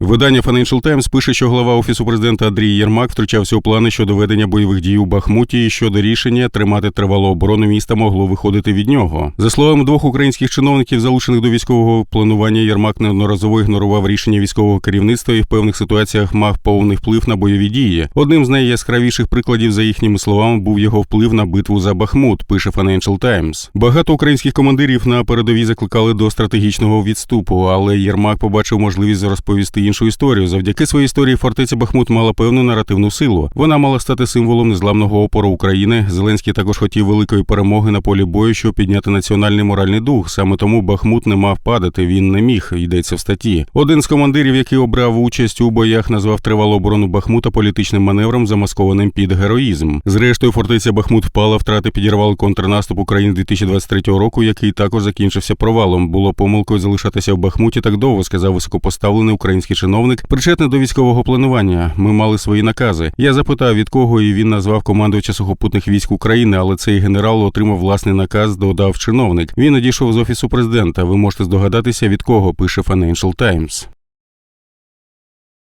Видання Financial Times пише, що голова офісу президента Андрій Єрмак втручався у плани щодо ведення бойових дій у Бахмуті і щодо рішення тримати тривалу оборону міста могло виходити від нього. За словами двох українських чиновників, залучених до військового планування, Єрмак неодноразово ігнорував рішення військового керівництва і в певних ситуаціях мав повний вплив на бойові дії. Одним з найяскравіших прикладів, за їхніми словами, був його вплив на битву за Бахмут. Пише Financial Times. Багато українських командирів на передовій закликали до стратегічного відступу, але Єрмак побачив можливість розповісти іншу історію. Завдяки своїй історії фортеця Бахмут мала певну наративну силу. Вона мала стати символом незламного опору України. Зеленський також хотів великої перемоги на полі бою, щоб підняти національний моральний дух. Саме тому Бахмут не мав падати. Він не міг. Йдеться в статті. Один з командирів, який обрав участь у боях, назвав тривалу оборону Бахмута політичним маневром, замаскованим під героїзм. Зрештою, фортеця Бахмут впала, втрати підірвали контрнаступ України 2023 року, який також закінчився провалом. Було помилкою залишатися в Бахмуті так довго, сказав високопоставлений український чиновник, причетний до військового планування. Ми мали свої накази. Я запитав від кого, і він назвав командувача сухопутних військ України, але цей генерал отримав власний наказ, додав чиновник. Він одійшов з офісу президента. Ви можете здогадатися від кого, пише Financial Times.